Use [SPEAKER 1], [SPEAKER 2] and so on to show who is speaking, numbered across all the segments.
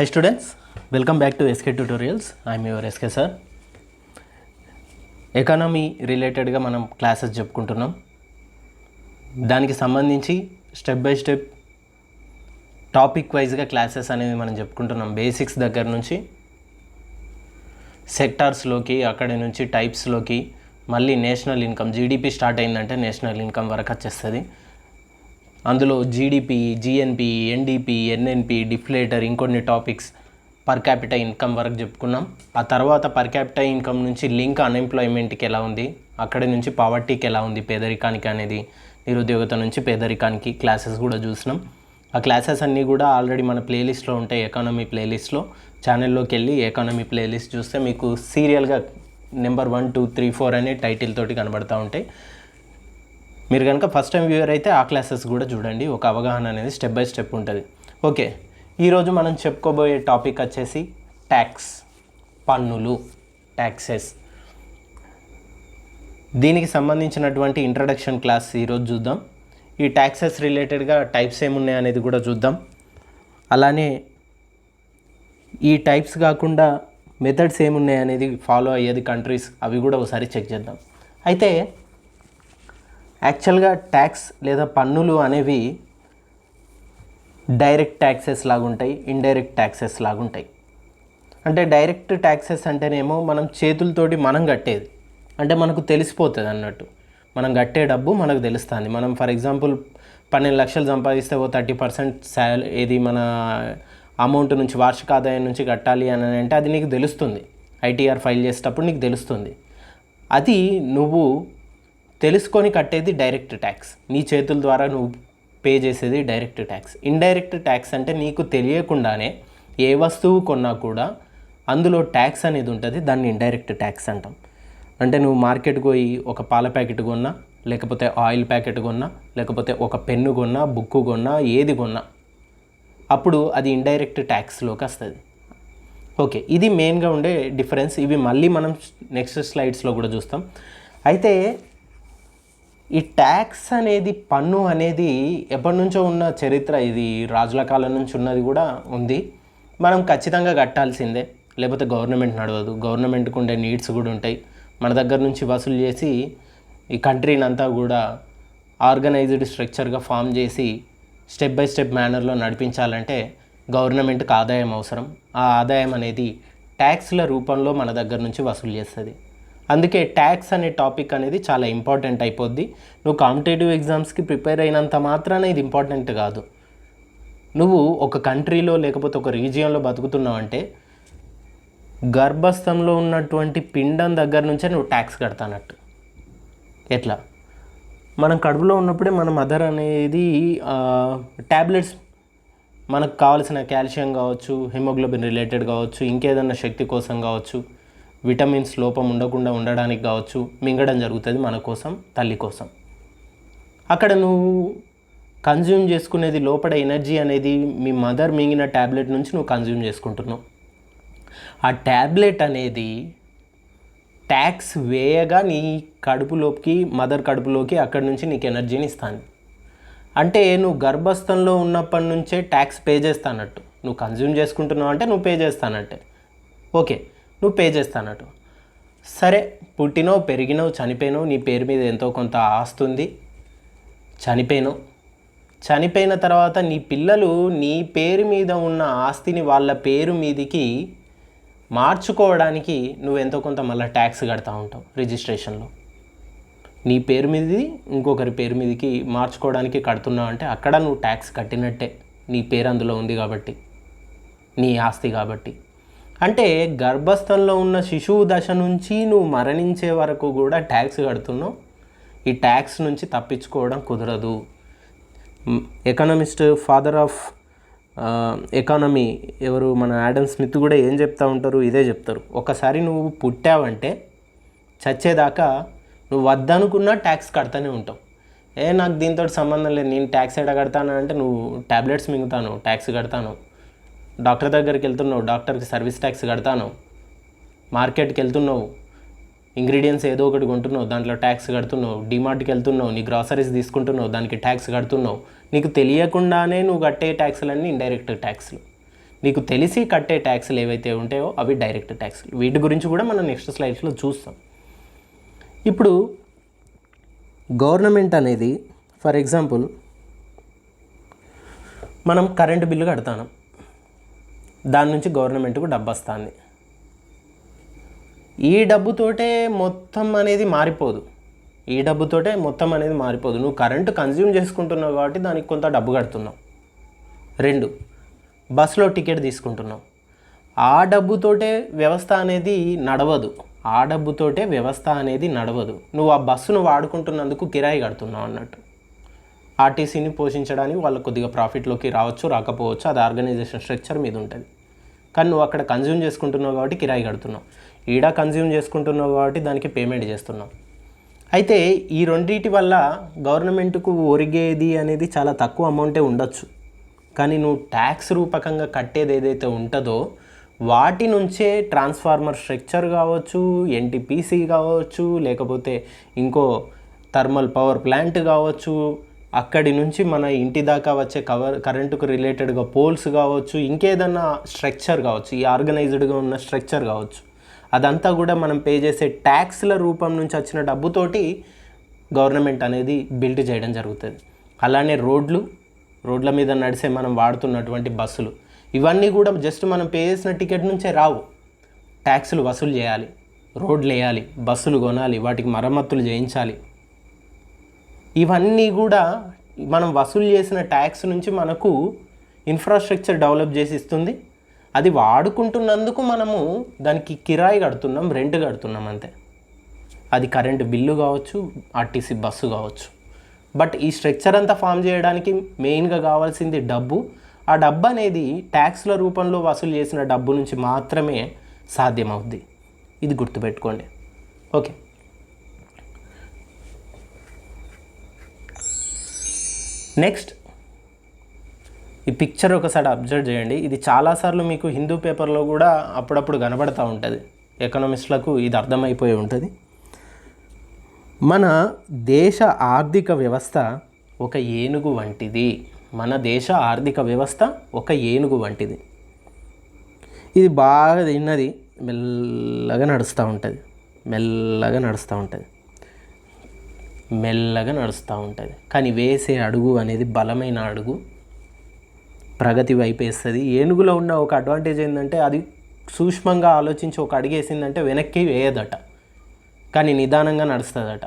[SPEAKER 1] Hi students welcome back to SK tutorials I'm your SK sir economy రిలేటెడ్గా మనం classes చెప్పుకుంటున్నాం. దానికి సంబంధించి స్టెప్ బై స్టెప్ టాపిక్ వైజ్గా క్లాసెస్ అనేవి మనం చెప్పుకుంటున్నాం. బేసిక్స్ దగ్గర నుంచి సెక్టార్స్లోకి అక్కడి నుంచి టైప్స్లోకి మళ్ళీ నేషనల్ ఇన్కమ్ జీడిపి స్టార్ట్ అయిందంటే నేషనల్ ఇన్కమ్ వరకు వచ్చేస్తుంది. అందులో GDP GNP NDP NNP deflator ఇంకొన్ని టాపిక్స్ పర్ క్యాపిటల్ ఇన్కమ్ వరకు చెప్పుకున్నాం. ఆ తర్వాత పర్ క్యాపిటల్ ఇన్కమ్ నుంచి లింక్ అన్ఎంప్లాయ్మెంట్కి ఎలా ఉంది? అక్కడి నుంచి పావర్టీకి ఎలా ఉంది? పేదరికానికి అనేది నిరుద్యోగత నుంచి పేదరికానికి క్లాసెస్ కూడా చూసినాం. ఆ క్లాసెస్ అన్నీ కూడా ఆల్రెడీ మన ప్లేలిస్ట్లో ఉంటాయి ఎకానమీ ప్లేలిస్ట్లో. ఛానల్లోకి వెళ్ళి ఎకానమీ ప్లేలిస్ట్ చూస్తే మీకు సీరియల్గా number one two three four అనే టైటిల్ తోటి కనబడతా ఉంటాయి. మీరు కనుక ఫస్ట్ టైం వ్యూవర్ అయితే ఆ క్లాసెస్ కూడా చూడండి. ఒక అవగాహన అనేది స్టెప్ బై స్టెప్ ఉంటుంది. ఓకే ఈరోజు మనం చెప్పుకోబోయే టాపిక్ వచ్చేసి ట్యాక్స్ పన్నులు ట్యాక్సెస్ దీనికి సంబంధించినటువంటి ఇంట్రడక్షన్ క్లాస్ ఈరోజు చూద్దాం. ఈ ట్యాక్సెస్ రిలేటెడ్గా టైప్స్ ఏమున్నాయి అనేది కూడా చూద్దాం. అలానే ఈ టైప్స్ కాకుండా మెథడ్స్ ఏమున్నాయి అనేది ఫాలో అయ్యేది కంట్రీస్ అవి కూడా ఒకసారి చెక్ చేద్దాం. అయితే యాక్చువల్గా ట్యాక్స్ లేదా పన్నులు అనేవి డైరెక్ట్ ట్యాక్సెస్ లాగుంటాయి ఇండైరెక్ట్ ట్యాక్సెస్ లాగుంటాయి అంటే డైరెక్ట్ ట్యాక్సెస్ అంటేనేమో మనం చేతులతోటి మనం కట్టేది. అంటే మనకు తెలిసిపోతుంది అన్నట్టు. మనం కట్టే డబ్బు మనకు తెలుస్తుంది. మనం ఫర్ ఎగ్జాంపుల్ పన్నెండు లక్షలు సంపాదిస్తే ఓ థర్టీ పర్సెంట్ శాల ఏది మన అమౌంట్ నుంచి వార్షిక ఆదాయం నుంచి కట్టాలి అని అంటే అది నీకు తెలుస్తుంది. ఐటీఆర్ ఫైల్ చేసేటప్పుడు నీకు తెలుస్తుంది. అది నువ్వు తెలుసుకొని కట్టేది డైరెక్ట్ ట్యాక్స్. నీ చేతుల ద్వారా నువ్వు పే చేసేది డైరెక్ట్ ట్యాక్స్. ఇండైరెక్ట్ ట్యాక్స్ అంటే నీకు తెలియకుండానే ఏ వస్తువు కొన్నా కూడా అందులో ట్యాక్స్ అనేది ఉంటుంది దాన్ని ఇండైరెక్ట్ ట్యాక్స్ అంటాం. అంటే నువ్వు మార్కెట్ పోయి ఒక పాల ప్యాకెట్ కొన్నా లేకపోతే ఆయిల్ ప్యాకెట్ కొన్నా లేకపోతే ఒక పెన్ను కొన్నా బుక్కు కొన్నా ఏది కొన్నా అప్పుడు అది ఇండైరెక్ట్ ట్యాక్స్లోకి వస్తుంది. ఓకే ఇది మెయిన్గా ఉండే డిఫరెన్స్. ఇవి మళ్ళీ మనం నెక్స్ట్ స్లైడ్స్లో కూడా చూస్తాం. అయితే ఈ ట్యాక్స్ అనేది పన్ను అనేది ఎప్పటి నుంచో ఉన్న చరిత్ర. ఇది రాజుల కాలం నుంచి ఉన్నది కూడా ఉంది. మనం ఖచ్చితంగా కట్టాల్సిందే. లేకపోతే గవర్నమెంట్ నడవదు. గవర్నమెంట్కి ఉండే నీడ్స్ కూడా ఉంటాయి. మన దగ్గర నుంచి వసూలు చేసి ఈ కంట్రీని అంతా కూడా ఆర్గనైజ్డ్ స్ట్రక్చర్గా ఫామ్ చేసి స్టెప్ బై స్టెప్ మేనర్లో నడిపించాలంటే గవర్నమెంట్కి ఆదాయం అవసరం. ఆ ఆదాయం అనేది ట్యాక్స్ల రూపంలో మన దగ్గర నుంచి వసూలు చేస్తుంది. అందుకే ట్యాక్స్ అనే టాపిక్ అనేది చాలా ఇంపార్టెంట్ అయిపోద్ది. నువ్వు కాంపిటేటివ్ ఎగ్జామ్స్కి ప్రిపేర్ అయినంత మాత్రాన ఇది ఇంపార్టెంట్ కాదు. నువ్వు ఒక కంట్రీలో లేకపోతే ఒక రీజియన్లో బతుకుతున్నావు అంటే గర్భస్థంలో ఉన్నటువంటి పిండం దగ్గర నుంచే నువ్వు ట్యాక్స్ కడతానట్టు. ఎట్లా? మనం కడుపులో ఉన్నప్పుడే మన మదర్ అనేది ట్యాబ్లెట్స్ మనకు కావాల్సిన కాల్షియం కావచ్చు హిమోగ్లోబిన్ రిలేటెడ్ కావచ్చు ఇంకేదన్నా శక్తి కోసం కావచ్చు విటమిన్స్ లోపం ఉండకుండా ఉండడానికి కావచ్చు మింగడం జరుగుతుంది మన కోసం తల్లి కోసం. అక్కడ నువ్వు కన్జ్యూమ్ చేసుకునేది లోపల ఎనర్జీ అనేది మీ మదర్ మింగిన ట్యాబ్లెట్ నుంచి నువ్వు కన్జ్యూమ్ చేసుకుంటున్నావు. ఆ ట్యాబ్లెట్ అనేది ట్యాక్స్ వేయగా నీ కడుపులోకి మదర్ కడుపులోకి అక్కడి నుంచి నీకు ఎనర్జీని ఇస్తాను అంటే నువ్వు గర్భస్థంలో ఉన్నప్పటి నుంచే ట్యాక్స్ పే చేస్తానట్టు. నువ్వు కన్జ్యూమ్ చేసుకుంటున్నావు అంటే నువ్వు పే చేస్తానంటే. ఓకే. నువ్వు పే చేస్తానట్టు సరే పుట్టినో పెరిగినో చనిపోయినో నీ పేరు మీద ఎంతో కొంత ఆస్తుంది చనిపోయినో చనిపోయిన తర్వాత నీ పిల్లలు నీ పేరు మీద ఉన్న ఆస్తిని వాళ్ళ పేరు మీదికి మార్చుకోవడానికి నువ్వు ఎంతో కొంత మళ్ళీ ట్యాక్స్ కడతా ఉంటావు రిజిస్ట్రేషన్లో. నీ పేరు మీది ఇంకొకరి పేరు మీదకి మార్చుకోవడానికి కడుతున్నావు అంటే అక్కడ నువ్వు ట్యాక్స్ కట్టినట్టే. నీ పేరు అందులో ఉంది కాబట్టి. నీ ఆస్తి కాబట్టి. అంటే గర్భస్థంలో ఉన్న శిశువు దశ నుంచి నువ్వు మరణించే వరకు కూడా ట్యాక్స్ కడుతున్నావు. ఈ ట్యాక్స్ నుంచి తప్పించుకోవడం కుదరదు. ఎకనమిస్ట్ ఫాదర్ ఆఫ్ ఎకానమీ ఎవరు మన యాడమ్ స్మిత్ కూడా ఏం చెప్తా ఉంటారు? ఇదే చెప్తారు. ఒకసారి నువ్వు పుట్టావంటే చచ్చేదాకా నువ్వు వద్దనుకున్నా ట్యాక్స్ కడతానే ఉంటావు. ఏ నాకు దీంతో సంబంధం లేదు. నేను ట్యాక్స్ ఎడ కడతాను అంటే నువ్వు ట్యాబ్లెట్స్ మింగుతాను ట్యాక్స్ కడతాను డాక్టర్ దగ్గరికి వెళ్తున్నావు డాక్టర్కి సర్వీస్ ట్యాక్స్ కడతాను. మార్కెట్కి వెళ్తున్నావు. ఇంగ్రీడియంట్స్ ఏదో ఒకటి కొంటున్నావు దాంట్లో ట్యాక్స్ కడుతున్నావు. డిమార్ట్కి వెళ్తున్నావు నీ గ్రాసరీస్ తీసుకుంటున్నావు దానికి ట్యాక్స్ కడుతున్నావు. నీకు తెలియకుండానే నువ్వు కట్టే ట్యాక్స్లన్నీ ఇండైరెక్ట్ ట్యాక్స్లు. నీకు తెలిసి కట్టే ట్యాక్స్లు ఏవైతే ఉంటాయో అవి డైరెక్ట్ ట్యాక్స్లు. వీటి గురించి కూడా మనం నెక్స్ట్ స్లైడ్స్లో చూస్తాం. ఇప్పుడు గవర్నమెంట్ అనేది ఫర్ ఎగ్జాంపుల్ మనం కరెంటు బిల్లు కడతాం దాని నుంచి గవర్నమెంట్కు డబ్బు వస్తుంది ఈ డబ్బుతోటే మొత్తం అనేది మారిపోదు. ఈ డబ్బుతోటే మొత్తం అనేది మారిపోదు. నువ్వు కరెంటు కన్జ్యూమ్ చేసుకుంటున్నావు కాబట్టి దానికి కొంత డబ్బు కడుతున్నావు. రెండు బస్సులో టికెట్ తీసుకుంటున్నావు. ఆ డబ్బుతోటే వ్యవస్థ అనేది నడవదు. ఆ డబ్బుతోటే వ్యవస్థ అనేది నడవదు. నువ్వు ఆ బస్సును వాడుకుంటున్నందుకు కిరాయి కడుతున్నావు అన్నట్టు. ఆర్టీసీని పోషించడానికి వాళ్ళు కొద్దిగా ప్రాఫిట్లోకి రావచ్చు రాకపోవచ్చు. అది ఆర్గనైజేషన్ స్ట్రక్చర్ మీద ఉంటుంది. కానీ నువ్వు అక్కడ కన్జ్యూమ్ చేసుకుంటున్నావు కాబట్టి కిరాయి కడుతున్నావు. ఈడ కన్జ్యూమ్ చేసుకుంటున్నావు కాబట్టి దానికి పేమెంట్ చేస్తున్నావు. అయితే ఈ రెండింటి వల్ల గవర్నమెంట్కు ఒరిగేది అనేది చాలా తక్కువ అమౌంటే ఉండొచ్చు. కానీ నువ్వు ట్యాక్స్ రూపకంగా కట్టేది ఏదైతే ఉంటుందో వాటి నుంచే ట్రాన్స్ఫార్మర్ స్ట్రక్చర్ కావచ్చు ఎన్టీపీసీ కావచ్చు లేకపోతే ఇంకో థర్మల్ పవర్ ప్లాంట్ కావచ్చు అక్కడి నుంచి మన ఇంటి దాకా వచ్చే కవర్ కరెంటుకు రిలేటెడ్గా పోల్స్ కావచ్చు ఇంకేదన్నా స్ట్రక్చర్ కావచ్చు ఈ ఆర్గనైజ్డ్గా ఉన్న స్ట్రక్చర్ కావచ్చు. అదంతా కూడా మనం పే చేసే ట్యాక్స్ల రూపం నుంచి వచ్చిన డబ్బుతోటి గవర్నమెంట్ అనేది బిల్డ్ చేయడం జరుగుతుంది. అలానే రోడ్లు రోడ్ల మీద నడిసే మనం వాడుతున్నటువంటి బస్సులు. ఇవన్నీ కూడా జస్ట్ మనం పే చేసిన టికెట్ నుంచే రావు. ట్యాక్సులు వసూలు చేయాలి రోడ్లు వేయాలి బస్సులు కొనాలి వాటికి మరమ్మతులు చేయించాలి. ఇవన్నీ కూడా మనం వసూలు చేసిన ట్యాక్స్ నుంచి మనకు ఇన్ఫ్రాస్ట్రక్చర్ డెవలప్ చేసి ఇస్తుంది. అది వాడుకుంటున్నందుకు మనము దానికి కిరాయి కడుతున్నాం రెంట్ కడుతున్నాం అంతే. అది కరెంటు బిల్లు కావచ్చు ఆర్టీసీ బస్సు కావచ్చు. బట్ ఈ స్ట్రక్చర్ అంతా ఫామ్ చేయడానికి మెయిన్గా కావాల్సింది డబ్బు. ఆ డబ్బు అనేది ట్యాక్స్ల రూపంలో వసూలు చేసిన డబ్బు నుంచి మాత్రమే సాధ్యమవుద్ది. ఇది గుర్తుపెట్టుకోండి. ఓకే నెక్స్ట్ ఈ పిక్చర్ ఒకసారి అబ్జర్వ్ చేయండి. ఇది చాలాసార్లు మీకు హిందూ పేపర్లో కూడా అప్పుడప్పుడు కనబడుతూ ఉంటుంది. ఎకనామిస్ట్లకు ఇది అర్థమైపోయి ఉంటుంది. మన దేశ ఆర్థిక వ్యవస్థ ఒక ఏనుగు వంటిది. మన దేశ ఆర్థిక వ్యవస్థ ఒక ఏనుగు వంటిది. ఇది బాగా తిన్నది మెల్లగా నడుస్తూ ఉంటుంది. మెల్లగా నడుస్తూ ఉంటుంది. మెల్లగా నడుస్తూ ఉంటుంది. కానీ వేసే అడుగు అనేది బలమైన అడుగు. ప్రగతి వైపు వేస్తుంది. ఏనుగులో ఉన్న ఒక అడ్వాంటేజ్ ఏంటంటే అది సూక్ష్మంగా ఆలోచించి ఒక అడిగేసిందంటే వెనక్కి వేయదట. కానీ నిదానంగా నడుస్తుందట.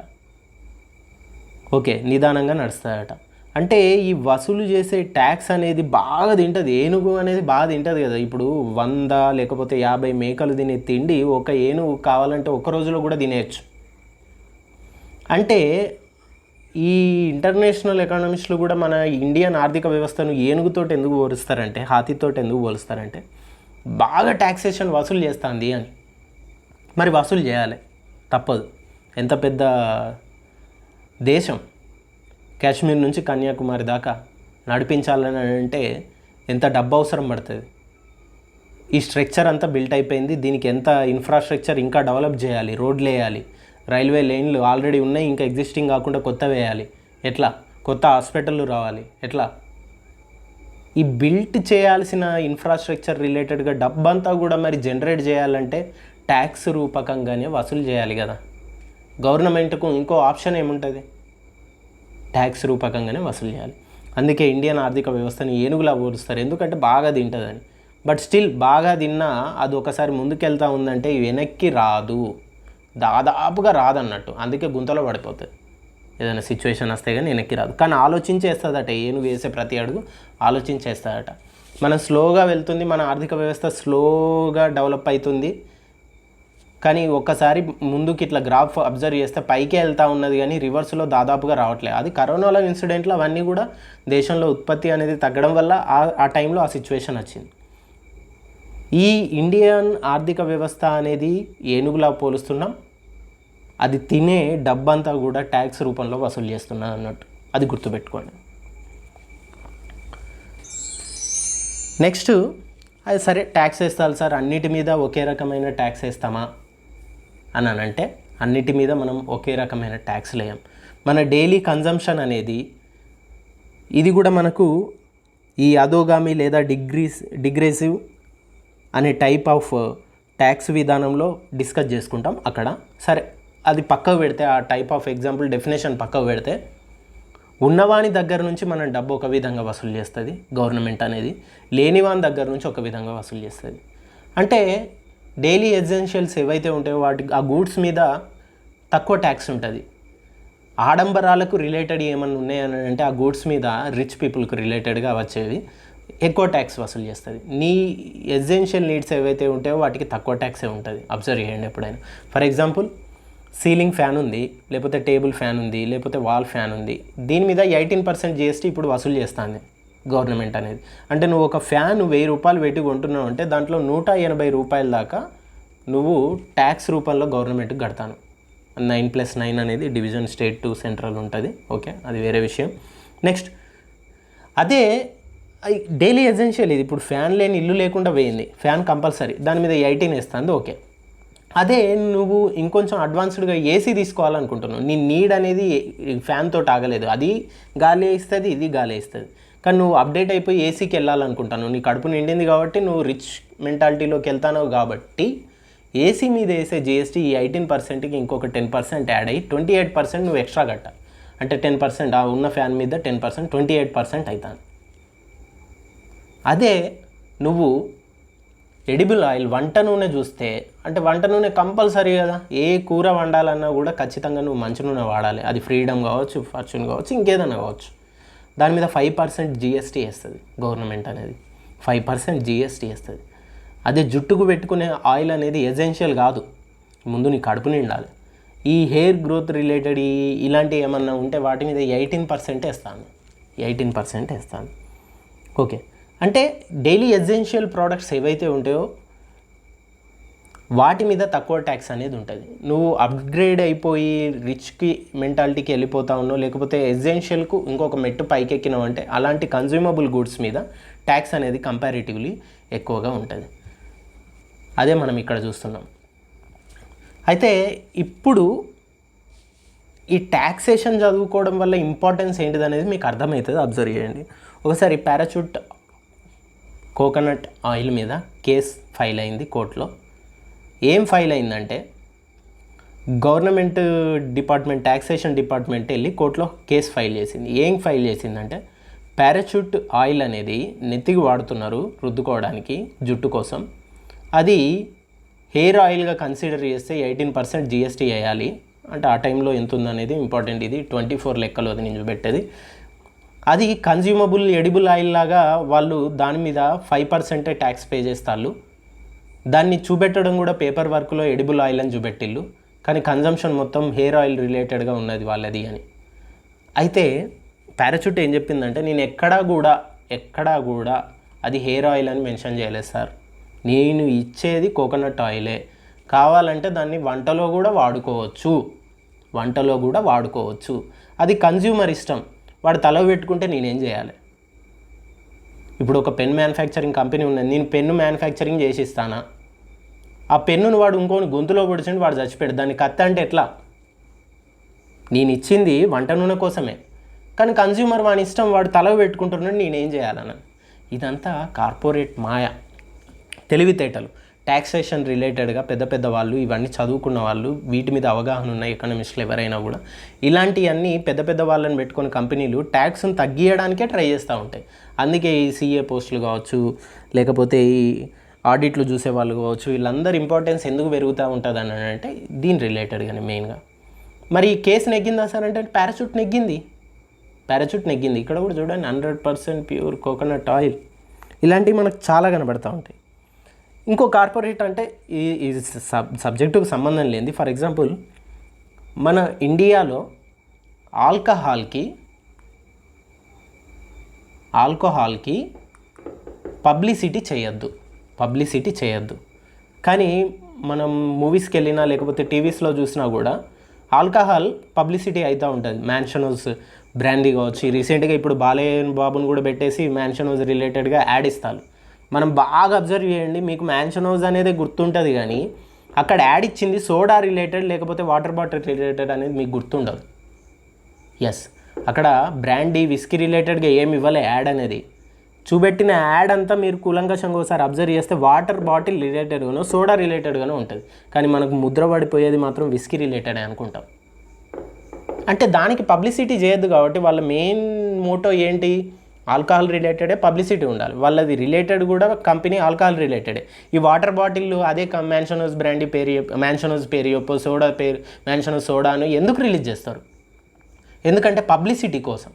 [SPEAKER 1] ఓకే నిదానంగా నడుస్తుందట. అంటే ఈ వసూలు చేసే ట్యాక్స్ అనేది బాగా తింటుంది. ఏనుగు అనేది బాగా తింటుంది కదా. ఇప్పుడు వంద లేకపోతే యాభై మేకలు తినే తిండి ఒక ఏనుగు కావాలంటే ఒక రోజులో కూడా తినేయచ్చు. అంటే ఈ ఇంటర్నేషనల్ ఎకానమిస్టులు కూడా మన ఇండియన్ ఆర్థిక వ్యవస్థను ఏనుగుతోటి ఎందుకు పోలుస్తారంటే హాతీతోటి ఎందుకు పోలుస్తారంటే బాగా ట్యాక్సేషన్ వసూలు చేస్తుంది అని. మరి వసూలు చేయాలి తప్పదు. ఎంత పెద్ద దేశం కాశ్మీర్ నుంచి కన్యాకుమారి దాకా నడిపించాలని అంటే ఎంత డబ్బు అవసరం పడుతుంది? ఈ స్ట్రక్చర్ అంతా బిల్ట్ అయిపోయింది దీనికి ఎంత ఇన్ఫ్రాస్ట్రక్చర్ ఇంకా డెవలప్ చేయాలి రోడ్లు వేయాలి రైల్వే లైన్లు ఆల్రెడీ ఉన్నాయి ఇంకా ఎగ్జిస్టింగ్ కాకుండా కొత్త వేయాలి. ఎట్లా? కొత్త హాస్పిటళ్ళు రావాలి. ఎట్లా? ఈ బిల్ట్ చేయాల్సిన ఇన్ఫ్రాస్ట్రక్చర్ రిలేటెడ్గా డబ్బంతా కూడా మరి జనరేట్ చేయాలంటే ట్యాక్స్ రూపకంగానే వసూలు చేయాలి కదా. గవర్నమెంట్కు ఇంకో ఆప్షన్ ఏముంటుంది? ట్యాక్స్ రూపకంగానే వసూలు చేయాలి. అందుకే ఇండియన్ ఆర్థిక వ్యవస్థని ఏనుగులా పోలుస్తారు. ఎందుకంటే బాగా తింటుందని. బట్ స్టిల్ బాగా తిన్నా అది ఒకసారి ముందుకెళ్తా ఉందంటే వెనక్కి రాదు. దాదాపుగా రాదన్నట్టు. అందుకే గుంతలో పడిపోతుంది ఏదైనా సిచ్యువేషన్ వస్తే కానీ వెనక్కి రాదు. కానీ ఆలోచించేస్తుందట ఏనుగు వేసే ప్రతి అడుగు ఆలోచించేస్తుందట. మనం స్లోగా వెళ్తుంది మన ఆర్థిక వ్యవస్థ స్లోగా డెవలప్ అవుతుంది కానీ ఒక్కసారి ముందుకి ఇట్లా గ్రాఫ్ అబ్జర్వ్ చేస్తే పైకే వెళ్తూ ఉన్నది కానీ రివర్స్లో దాదాపుగా రావట్లేదు. అది కరోనాలో ఇన్సిడెంట్లు అవన్నీ కూడా దేశంలో ఉత్పత్తి అనేది తగ్గడం వల్ల ఆ ఆ టైంలో ఆ సిచ్యువేషన్ వచ్చింది. ఈ ఇండియన్ ఆర్థిక వ్యవస్థ అనేది ఏనుగులా పోలుస్తున్నాం. అది తినే డబ్బంతా కూడా ట్యాక్స్ రూపంలో వసూలు చేస్తున్నాను అన్నట్టు. అది గుర్తుపెట్టుకోండి. నెక్స్ట్ అది సరే ట్యాక్స్ వేస్తారు సార్. అన్నిటి మీద ఒకే రకమైన ట్యాక్స్ వేస్తామా? అని అనంటే అన్నిటి మీద మనం ఒకే రకమైన ట్యాక్స్ లేయం. మన డైలీ కన్జంప్షన్ అనేది ఇది కూడా మనకు ఈ అధోగామి లేదా డిగ్రీస్ డిగ్రెసివ్ అనే టైప్ ఆఫ్ ట్యాక్స్ విధానంలో డిస్కస్ చేసుకుంటాం అక్కడ. సరే అది పక్కకు పెడితే ఆ టైప్ ఆఫ్ ఎగ్జాంపుల్ డెఫినేషన్ పక్కకు పెడితే ఉన్నవాని దగ్గర నుంచి మనం డబ్బు ఒక విధంగా వసూలు చేస్తుంది గవర్నమెంట్ అనేది. లేనివాని దగ్గర నుంచి ఒక విధంగా వసూలు చేస్తుంది. అంటే డైలీ ఎసెన్షియల్స్ ఏవైతే ఉంటాయో వాటి ఆ గూడ్స్ మీద తక్కువ ట్యాక్స్ ఉంటుంది. ఆడంబరాలకు రిలేటెడ్ ఏమన్నా ఉన్నాయని అంటే ఆ గూడ్స్ మీద రిచ్ పీపుల్కి రిలేటెడ్గా వచ్చేవి ఎక్కువ ట్యాక్స్ వసూలు చేస్తుంది. నీ ఎసెన్షియల్ నీడ్స్ ఏవైతే ఉంటాయో వాటికి తక్కువ ట్యాక్సే ఉంటుంది. అబ్జర్వ్ చేయండి ఎప్పుడైనా. ఫర్ ఎగ్జాంపుల్ సీలింగ్ ఫ్యాన్ ఉంది లేకపోతే టేబుల్ ఫ్యాన్ ఉంది లేకపోతే వాల్ ఫ్యాన్ ఉంది. దీని మీద ఎయిటీన్ పర్సెంట్ జిఎస్టీ ఇప్పుడు వసూలు చేస్తుంది గవర్నమెంట్ అనేది. అంటే నువ్వు ఒక ఫ్యాన్ వెయ్యి రూపాయలు పెట్టి కొంటున్నావు అంటే దాంట్లో నూట ఎనభై రూపాయల దాకా నువ్వు ట్యాక్స్ రూపంలో గవర్నమెంట్కి కడతాను. నైన్ ప్లస్ నైన్ అనేది డివిజన్ స్టేట్ టు సెంట్రల్ ఉంటుంది. ఓకే అది వేరే విషయం. నెక్స్ట్ అదే డైలీ ఎసెన్షియల్ ఇది. ఇప్పుడు ఫ్యాన్ లేని ఇల్లు లేకుండా పోయింది. ఫ్యాన్ కంపల్సరీ దాని మీద ఎయిటీన్ ఇస్తుంది ఓకే. అదే నువ్వు ఇంకొంచెం అడ్వాన్స్డ్గా ఏసీ తీసుకోవాలనుకుంటున్నావు. నీ నీడ్ అనేది ఫ్యాన్ తోటి ఆగలేదు. అది గాలి వేస్తుంది ఇది గాలి వేస్తుంది కానీ నువ్వు అప్డేట్ అయిపోయి ఏసీకి వెళ్ళాలనుకుంటాను నీ కడుపు నిండింది కాబట్టి నువ్వు రిచ్ మెంటాలిటీలోకి వెళ్తావు కాబట్టి ఏసీ మీద వేసే జిఎస్టీ ఈ ఎయిటీన్ పర్సెంట్కి ఇంకొక టెన్ పర్సెంట్ యాడ్ అయ్యి ట్వంటీ ఎయిట్ పర్సెంట్ నువ్వు ఎక్స్ట్రా కట్టాలి. అంటే టెన్ పర్సెంట్ ఆ ఉన్న ఫ్యాన్ మీద ten percent twenty eight percent అవుతాను అదే నువ్వు ఎడిబుల్ ఆయిల్ వంట నూనె చూస్తే అంటే వంట నూనె కంపల్సరీ కదా. ఏ కూర వండాలన్నా కూడా ఖచ్చితంగా నువ్వు మంచి నూనె వాడాలి. అది ఫ్రీడమ్ కావచ్చు ఫార్చ్యూన్ కావచ్చు ఇంకేదైనా కావచ్చు. దాని మీద ఫైవ్ పర్సెంట్ జిఎస్టీ వేస్తుంది గవర్నమెంట్ అనేది. ఫైవ్ పర్సెంట్ జిఎస్టీ వేస్తుంది. అదే జుట్టుకు పెట్టుకునే ఆయిల్ అనేది ఎసెన్షియల్ కాదు. ముందు నీ కడుపు నిండాలి. ఈ హెయిర్ గ్రోత్ రిలేటెడ్ ఇలాంటివి ఏమన్నా ఉంటే వాటి మీద ఎయిటీన్ పర్సెంట్ వేస్తాను. ఎయిటీన్ పర్సెంట్ వేస్తాను. ఓకే. అంటే డైలీ ఎసెన్షియల్ ప్రోడక్ట్స్ ఏవైతే ఉంటాయో వాటి మీద తక్కువ ట్యాక్స్ అనేది ఉంటుంది. నువ్వు అప్గ్రేడ్ అయిపోయి రిచ్కి మెంటాలిటీకి వెళ్ళిపోతా ఉన్నావు లేకపోతే ఎసెన్షియల్కు ఇంకొక మెట్టు పైకెక్కినావు అంటే అలాంటి కన్జ్యూమబుల్ గూడ్స్ మీద ట్యాక్స్ అనేది కంపారిటివ్లీ ఎక్కువగా ఉంటుంది. అదే మనం ఇక్కడ చూస్తున్నాం. అయితే ఇప్పుడు ఈ ట్యాక్సేషన్ చదువుకోవడం వల్ల ఇంపార్టెన్స్ ఏంటిది అనేది మీకు అర్థమవుతుంది అబ్జర్వ్ చేయండి. ఒకసారి పారాచూట్ కోకోనట్ ఆయిల్ మీద కేస్ ఫైల్ అయింది కోర్టులో. ఏం ఫైల్ అయిందంటే గవర్నమెంట్ డిపార్ట్మెంట్ ట్యాక్సేషన్ డిపార్ట్మెంట్ వెళ్ళి కోర్టులో కేసు ఫైల్ చేసింది. ఏం ఫైల్ చేసిందంటే పారాషూట్ ఆయిల్ అనేది నెత్తికి వాడుతున్నారు రుద్దుకోవడానికి జుట్టు కోసం. అది హెయిర్ ఆయిల్గా కన్సిడర్ చేస్తే ఎయిటీన్ పర్సెంట్ జిఎస్టీ వేయాలి. అంటే ఆ టైంలో ఎంత ఉందనేది ఇంపార్టెంట్ ఇది. ట్వంటీ ఫోర్ లెక్కలు అది నేను చూపెట్టేది. అది కన్జ్యూమబుల్ ఎడిబుల్ ఆయిల్ లాగా వాళ్ళు దాని మీద ఫైవ్ పర్సెంటే ట్యాక్స్ పే చేస్తారు. దాన్ని చూపెట్టడం కూడా పేపర్ వర్క్లో ఎడిబుల్ ఆయిల్ అని చూపెట్టిల్లు కానీ కన్జంప్షన్ మొత్తం హెయిర్ ఆయిల్ రిలేటెడ్గా ఉన్నది వాళ్ళది అని. అయితే పారాచూట్ ఏం చెప్పిందంటే నేను ఎక్కడా కూడా ఎక్కడా కూడా అది హెయిర్ ఆయిల్ అని మెన్షన్ చేయలేదు సార్. నేను ఇచ్చేది కోకోనట్ ఆయిలే కావాలంటే దాన్ని వంటలో కూడా వాడుకోవచ్చు. వంటలో కూడా వాడుకోవచ్చు. అది కన్జ్యూమర్ ఇష్టం. వాడు తల పెట్టుకుంటే నేనేం చేయాలి? ఇప్పుడు ఒక పెన్ మ్యానుఫ్యాక్చరింగ్ కంపెనీ ఉన్నది నేను పెన్ను మ్యానుఫ్యాక్చరింగ్ చేసిస్తానా? ఆ పెన్నును వాడు ఇంకోని గొంతులో పొడిచండి వాడు చచ్చిపోయాడు. దాన్ని కత్తి అంటే ఎట్లా? నేను ఇచ్చింది వంట నూనె కోసమే. కానీ కన్జ్యూమర్ వాని ఇష్టం వాడు తలవి పెట్టుకుంటున్నాడు నేనేం చేయాలన్న? ఇదంతా కార్పొరేట్ మాయ. తెలివితేటలు. ట్యాక్సేషన్ రిలేటెడ్గా పెద్ద పెద్ద వాళ్ళు ఇవన్నీ చదువుకున్న వాళ్ళు వీటి మీద అవగాహన ఉన్న ఎకనమిస్టులు ఎవరైనా కూడా ఇలాంటివన్నీ పెద్ద పెద్ద వాళ్ళని పెట్టుకుని కంపెనీలు ట్యాక్స్ని తగ్గియడానికే ట్రై చేస్తూ ఉంటాయి. అందుకే ఈ సీఏ పోస్టులు కావచ్చు లేకపోతే ఈ ఆడిట్లు చూసే వాళ్ళు కావచ్చు వీళ్ళందరి ఇంపార్టెన్స్ ఎందుకు పెరుగుతూ ఉంటుంది అని అంటే దీని రిలేటెడ్గానే మెయిన్గా మరి ఈ కేసు నెగ్గిందా సార్ అంటే పారాచూట్ నెగ్గింది. పారాచూట్ నెగ్గింది. ఇక్కడ కూడా చూడండి hundred percent pure coconut oil ఇలాంటివి మనకు చాలా కనబడతా ఉంటాయి. ఇంకో కార్పొరేట్ అంటే ఈ ఈ సబ్ సబ్జెక్టుకు సంబంధం లేనిది. ఫర్ ఎగ్జాంపుల్ మన ఇండియాలో ఆల్కహాల్కి ఆల్కహాల్కి పబ్లిసిటీ చేయొద్దు. పబ్లిసిటీ చేయొద్దు. కానీ మనం మూవీస్కి వెళ్ళినా లేకపోతే టీవీస్లో చూసినా కూడా ఆల్కహాల్ పబ్లిసిటీ అవుతూ ఉంటుంది. మ్యాన్షనోస్ బ్రాండీ కావచ్చు. రీసెంట్గా ఇప్పుడు బాలయ్య బాబుని కూడా పెట్టేసి మ్యాన్షనోస్ రిలేటెడ్గా యాడ్ ఇస్తారు. మనం బాగా అబ్జర్వ్ చేయండి మీకు మ్యాన్షన్ హౌస్ అనేది గుర్తుంటుంది కానీ అక్కడ యాడ్ ఇచ్చింది సోడా రిలేటెడ్ లేకపోతే వాటర్ బాటిల్ రిలేటెడ్ అనేది మీకు గుర్తుండదు. ఎస్ అక్కడ బ్రాండీ విస్కీ రిలేటెడ్గా ఏమి ఇవ్వలే యాడ్ అనేది. చూపెట్టిన యాడ్ అంతా మీరు కూలంకషంగా ఒకసారి అబ్జర్వ్ చేస్తే వాటర్ బాటిల్ రిలేటెడ్గానో సోడా రిలేటెడ్గానో ఉంటుంది. కానీ మనకు ముద్ర పడిపోయేది మాత్రం విస్కీ రిలేటెడ్ అనుకుంటాం. అంటే దానికి పబ్లిసిటీ చేయొద్దు కాబట్టి వాళ్ళ మెయిన్ మోటో ఏంటి? ఆల్కహాల్ రిలేటెడే పబ్లిసిటీ ఉండాలి. వాళ్ళది రిలేటెడ్ కూడా కంపెనీ ఆల్కహాల్ రిలేటెడే. ఈ వాటర్ బాటిల్లు అదే మ్యాన్షనోస్ బ్రాండీ పేరు మ్యాన్షనోస్ పేరు చెప్పు సోడా పేరు మ్యాన్షనోస్ సోడాను ఎందుకు రిలీజ్ చేస్తారు? ఎందుకంటే పబ్లిసిటీ కోసం.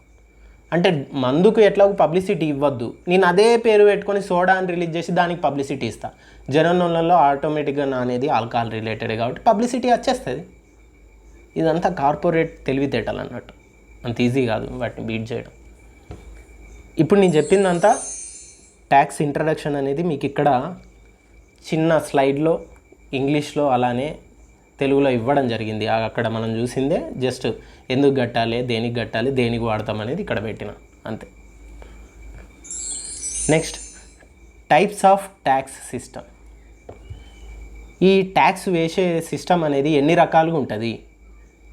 [SPEAKER 1] అంటే మందుకు ఎట్లాగో పబ్లిసిటీ ఇవ్వద్దు. నేను అదే పేరు పెట్టుకొని సోడా అని రిలీజ్ చేసి దానికి పబ్లిసిటీ ఇస్తాను జనరల్లో ఆటోమేటిక్గా నా అనేది ఆల్కహాల్ రిలేటెడ్ కాబట్టి పబ్లిసిటీ వచ్చేస్తుంది. ఇదంతా కార్పొరేట్ తెలివితేటలు అన్నట్టు. అంత ఈజీ కాదు వాటిని బీట్ చేయడం. ఇప్పుడు నేను చెప్పిందంతా ట్యాక్స్ ఇంట్రడక్షన్ అనేది మీకు ఇక్కడ చిన్న స్లైడ్లో ఇంగ్లీష్లో అలానే తెలుగులో ఇవ్వడం జరిగింది. అక్కడ మనం చూసిందే జస్ట్ ఎందుకు కట్టాలి దేనికి కట్టాలి దేనికి వాడతాం అనేది ఇక్కడ పెట్టిన. అంతే. Next types of tax system ఈ ట్యాక్స్ వేసే సిస్టమ్ అనేది ఎన్ని రకాలుగా ఉంటుంది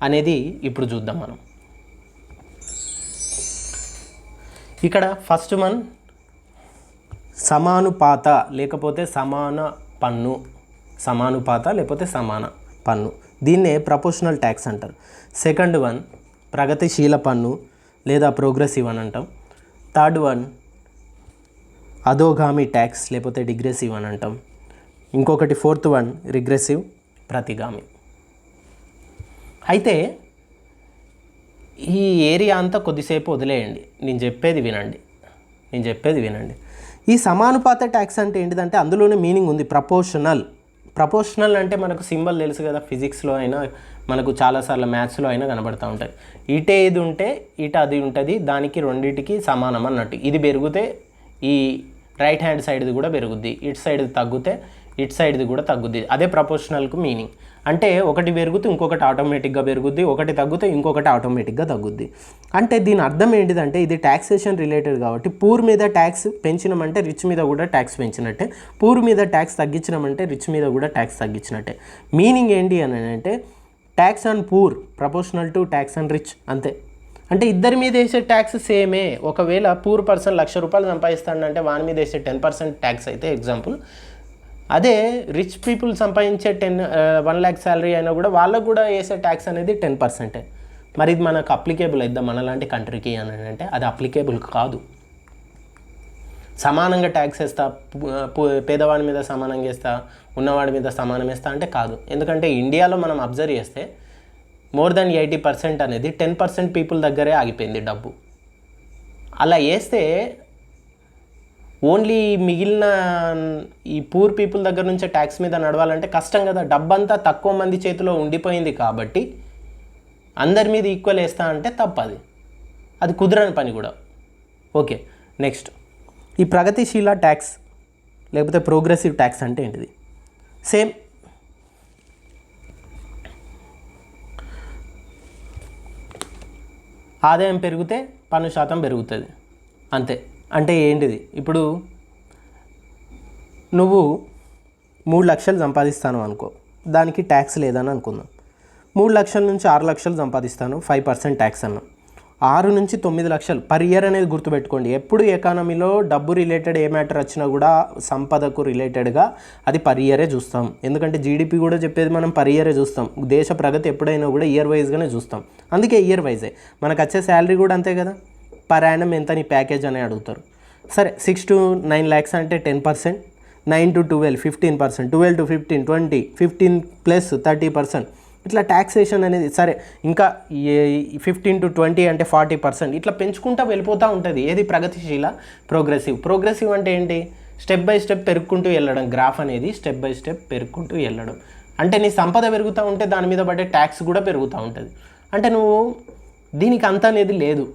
[SPEAKER 1] అనేది ఇప్పుడు చూద్దాం మనం. ఇక్కడ ఫస్ట్ వన్ సమానుపాత లేకపోతే సమాన పన్ను. సమానుపాత లేకపోతే సమాన పన్ను. దీన్నే ప్రపోర్షనల్ ట్యాక్స్ అంటారు. సెకండ్ వన్ ప్రగతిశీల పన్ను లేదా ప్రోగ్రెసివ్ అని అంటాం. థర్డ్ వన్ అధోగామి ట్యాక్స్ లేకపోతే డిగ్రెసివ్ అని అంటాం. ఇంకొకటి ఫోర్త్ వన్ రిగ్రెసివ్ ప్రతిగామి. అయితే ఈ ఏరియా అంతా కొద్దిసేపు వదిలేయండి. నేను చెప్పేది వినండి. నేను చెప్పేది వినండి. ఈ సమానుపాత ట్యాక్స్ అంటే ఏంటిదంటే అందులోనే మీనింగ్ ఉంది. ప్రపోర్షనల్ ప్రపోర్షనల్ అంటే మనకు సింబల్ తెలుసు కదా ఫిజిక్స్లో అయినా మనకు చాలాసార్లు మ్యాథ్స్లో అయినా కనబడుతూ ఉంటాయి. ఇటే ఇది ఉంటే ఇట అది ఉంటుంది దానికి రెండింటికి సమానం అన్నట్టు. ఇది పెరిగితే ఈ రైట్ హ్యాండ్ సైడ్ది కూడా పెరుగుద్ది. ఇటు సైడ్ తగ్గితే ఇటు సైడ్ది కూడా తగ్గుద్ది. అదే ప్రపోర్షనల్కు మీనింగ్ అంటే ఒకటి పెరుగుతే ఇంకొకటి ఆటోమేటిక్గా పెరుగుద్ది ఒకటి తగ్గితే ఇంకొకటి ఆటోమేటిక్గా తగ్గుద్ది. అంటే దీని అర్థం ఏంటిదంటే ఇది ట్యాక్సేషన్ రిలేటెడ్ కాబట్టి పూర్ మీద ట్యాక్స్ పెంచినామంటే రిచ్ మీద కూడా ట్యాక్స్ పెంచినట్టే పూర్ మీద ట్యాక్స్ తగ్గించినామంటే రిచ్ మీద కూడా ట్యాక్స్ తగ్గించినట్టే. మీనింగ్ ఏంటి అని అంటే tax on poor proportional to tax on rich అంతే. అంటే ఇద్దరి మీద వేసే ట్యాక్స్ సేమే ఒకవేళ పూర్ పర్సన్ లక్ష రూపాయలు సంపాదిస్తాడంటే వాని మీద వేసే టెన్ పర్సెంట్ ట్యాక్స్ అయితే ఎగ్జాంపుల్ అదే రిచ్ పీపుల్ సంపాదించే టెన్ వన్ ల్యాక్ శాలరీ అయినా కూడా వాళ్ళకు కూడా వేసే ట్యాక్స్ అనేది టెన్ పర్సెంటే మరి ఇది మనకు అప్లికేబుల్ అయిద్దాం మనలాంటి కంట్రీకి అని అంటే అది అప్లికేబుల్ కాదు. సమానంగా ట్యాక్స్ వేస్తా పేదవాడి మీద సమానంగా వేస్తా ఉన్నవాడి మీద సమానం వేస్తా అంటే కాదు. ఎందుకంటే ఇండియాలో మనం అబ్జర్వ్ చేస్తే మోర్ దెన్ ఎయిటీ పర్సెంట్ అనేది టెన్ పర్సెంట్ పీపుల్ దగ్గరే ఆగిపోయింది డబ్బు. అలా వేస్తే ఓన్లీ మిగిలిన ఈ పూర్ పీపుల్ దగ్గర నుంచే ట్యాక్స్ మీద నడవాలంటే కష్టం కదా. డబ్బంతా తక్కువ మంది చేతిలో ఉండిపోయింది కాబట్టి అందరి మీద ఈక్వల్ వేస్తా అంటే తప్పది. అది కుదరని పని కూడా. ఓకే నెక్స్ట్ ఈ ప్రగతిశీల ట్యాక్స్ లేకపోతే ప్రోగ్రెసివ్ ట్యాక్స్ అంటే ఏంటిది? సేమ్ ఆదాయం పెరిగితే పన్ను శాతం పెరుగుతుంది. అంతే. అంటే ఏంటిది? ఇప్పుడు నువ్వు మూడు లక్షలు సంపాదిస్తాను అనుకో. దానికి ట్యాక్స్ లేదని అనుకుందాం. మూడు లక్షల నుంచి ఆరు లక్షలు సంపాదిస్తాను ఫైవ్ పర్సెంట్ ట్యాక్స్ అన్నాం. ఆరు నుంచి తొమ్మిది లక్షలు పర్ ఇయర్ అనేది గుర్తుపెట్టుకోండి. ఎప్పుడు ఎకానమీలో డబ్బు రిలేటెడ్ ఏ మ్యాటర్ వచ్చినా కూడా సంపదకు రిలేటెడ్గా అది పర్ ఇయరే చూస్తాం. ఎందుకంటే జీడిపి కూడా చెప్పేది మనం పర్ ఇయరే చూస్తాం. దేశ ప్రగతి ఎప్పుడైనా కూడా ఇయర్ వైజ్గానే చూస్తాం. అందుకే ఇయర్ వైజే. మనకు వచ్చే శాలరీ కూడా అంతే కదా? పర్ యానం ఎంత నీ ప్యాకేజ్ అని అడుగుతారు. సరే సిక్స్ టు నైన్ ల్యాక్స్ అంటే ten percent nine to twelve fifteen percent twelve to fifteen twenty fifteen plus thirty percent ఇట్లా ట్యాక్సేషన్ అనేది సరే ఇంకా ఫిఫ్టీన్ టు ట్వంటీ అంటే ఫార్టీ పర్సెంట్ ఇట్లా పెంచుకుంటూ వెళ్ళిపోతూ ఉంటుంది. ఏది ప్రగతిశీల? ప్రోగ్రెసివ్ ప్రోగ్రెసివ్ అంటే ఏంటి? స్టెప్ బై స్టెప్ పెరుక్కుంటూ వెళ్ళడం. గ్రాఫ్ అనేది స్టెప్ బై స్టెప్ పెరుక్కుంటూ వెళ్ళడం. అంటే నీ సంపద పెరుగుతూ ఉంటే దాని మీద పడే ట్యాక్స్ కూడా పెరుగుతూ ఉంటుంది. అంటే నువ్వు దీనికి అంత అనేది లేదు.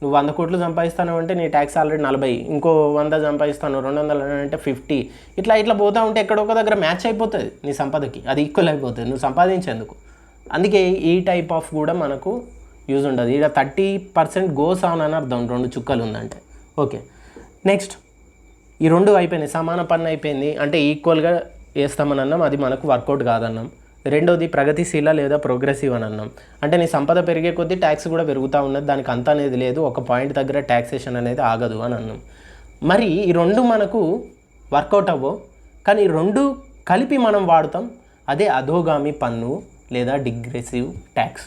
[SPEAKER 1] నువ్వు వంద కోట్లు సంపాదిస్తాను అంటే నీ ట్యాక్స్ ఆల్రెడీ నలభై ఇంకో వంద సంపాదిస్తాను రెండు వందలు అంటే ఫిఫ్టీ ఇట్లా ఇట్లా పోతా ఉంటే ఎక్కడొక దగ్గర మ్యాచ్ అయిపోతుంది నీ సంపదకి. అది ఈక్వల్ అయిపోతుంది నువ్వు సంపాదించేందుకు. అందుకే ఈ టైప్ ఆఫ్ కూడా మనకు యూజ్ ఉండదు. ఇక్కడ థర్టీ పర్సెంట్ గోస్ ఆన్ అని అర్థం రెండు చుక్కలు ఉందంటే. ఓకే నెక్స్ట్ ఈ రెండు అయిపోయినాయి సమాన పన్ను అయిపోయింది. అంటే ఈక్వల్గా వేస్తామని అన్నాం అది మనకు వర్కౌట్ కాదన్నాం. రెండోది ప్రగతిశీల లేదా ప్రోగ్రెసివ్ అని అన్నాం. అంటే నీ సంపద పెరిగే కొద్దీ ట్యాక్స్ కూడా పెరుగుతూ ఉన్నది దానికి అంత అనేది లేదు ఒక పాయింట్ దగ్గర ట్యాక్సేషన్ అనేది ఆగదు అని అన్నాం. మరి ఈ రెండు మనకు వర్కౌట్ అవ్వవు కానీ ఈ రెండు కలిపి మనం వాడుతాం అదే అధోగామి పన్ను లేదా డిగ్రెసివ్ ట్యాక్స్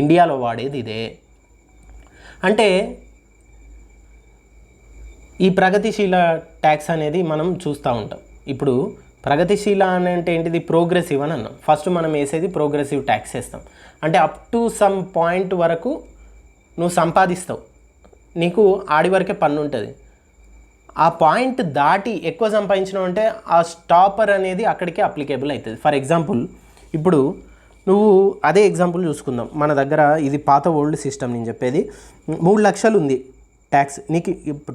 [SPEAKER 1] ఇండియాలో వాడేది ఇదే. అంటే ఈ ప్రగతిశీల ట్యాక్స్ అనేది మనం చూస్తూ ఉంటాం. ఇప్పుడు ప్రగతిశీల అని అంటే ఏంటిది? ప్రోగ్రెసివ్ అని అన్నాం. ఫస్ట్ మనం వేసేది ప్రోగ్రెసివ్ ట్యాక్స్ వేస్తాం. అంటే అప్ టు సమ్ పాయింట్ వరకు నువ్వు సంపాదిస్తావు. నీకు ఆడి వరకే పన్ను ఉంటుంది. ఆ పాయింట్ దాటి ఎక్కువ సంపాదించినావు అంటే ఆ స్టాపర్ అనేది అక్కడికి అప్లికేబుల్ అవుతుంది ఫర్ ఎగ్జాంపుల్ ఇప్పుడు నువ్వు అదే ఎగ్జాంపుల్ చూసుకుందాం. మన దగ్గర ఇది పాత ఓల్డ్ సిస్టమ్ నేను చెప్పేది. మూడు లక్షలు ఉంది. ట్యాక్స్ నీకు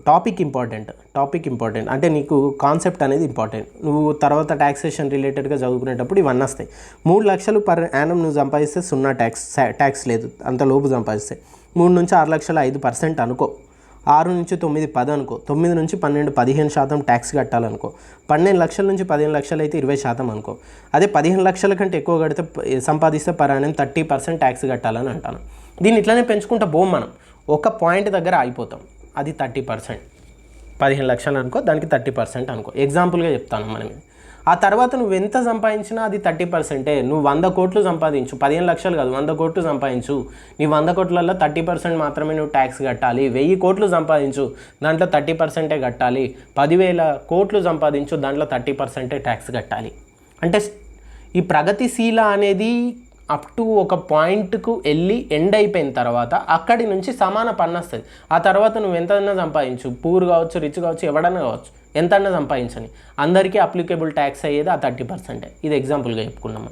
[SPEAKER 1] టాపిక్ ఇంపార్టెంట్ టాపిక్ ఇంపార్టెంట్ అంటే నీకు కాన్సెప్ట్ అనేది ఇంపార్టెంట్ నువ్వు తర్వాత ట్యాక్సేషన్ రిలేటెడ్గా చదువుకునేటప్పుడు ఇవన్నీ వస్తాయి. మూడు లక్షలు పర్ యానం నువ్వు సంపాదిస్తే సున్నా ట్యాక్స్ ట్యాక్స్ లేదు. అంత లోపు సంపాదిస్తే. మూడు నుంచి ఆరు లక్షల ఐదు పర్సెంట్ అనుకో. ఆరు నుంచి తొమ్మిది పది అనుకో. తొమ్మిది నుంచి పన్నెండు పదిహేను శాతం ట్యాక్స్ కట్టాలనుకో. పన్నెండు లక్షల నుంచి పదిహేను లక్షలు అయితే ఇరవై శాతం అనుకో. అదే పదిహేను లక్షల కంటే ఎక్కువ కడితే సంపాదిస్తే సంపాదిస్తే యానం థర్టీ పర్సెంట్ ట్యాక్స్ కట్టాలని అంటాను. దీన్ని ఇట్లానే పెంచుకుంటా పోం మనం. ఒక పాయింట్ దగ్గర ఆగిపోతాం. అది థర్టీ పర్సెంట్. పదిహేను లక్షలు అనుకో దానికి థర్టీ పర్సెంట్ అనుకో. ఎగ్జాంపుల్గా చెప్తాను మనం ఆ తర్వాత నువ్వు ఎంత సంపాదించినా అది థర్టీ పర్సెంటే. నువ్వు వంద కోట్లు సంపాదించు. పదిహేను లక్షలు కాదు వంద కోట్లు సంపాదించు. నీ వంద కోట్లలో థర్టీ పర్సెంట్ మాత్రమే నువ్వు ట్యాక్స్ కట్టాలి. వెయ్యి కోట్లు సంపాదించు దాంట్లో థర్టీ పర్సెంటే కట్టాలి. పదివేల కోట్లు సంపాదించు దాంట్లో థర్టీ పర్సెంటే ట్యాక్స్ కట్టాలి. అంటే ఈ ప్రగతిశీల అనేది అప్ టు ఒక పాయింట్కు వెళ్ళి ఎండ్ అయిపోయిన తర్వాత అక్కడి నుంచి సమాన పన్ను వస్తుంది. ఆ తర్వాత నువ్వు ఎంతైనా సంపాదించు. పూర్ కావచ్చు రిచ్ కావచ్చు ఎవడన్నా కావచ్చు ఎంతైనా సంపాదించని. అందరికీ అప్లికేబుల్ ట్యాక్స్ అయ్యేది ఆ థర్టీ పర్సెంటే ఇది ఎగ్జాంపుల్గా చెప్పుకున్నాము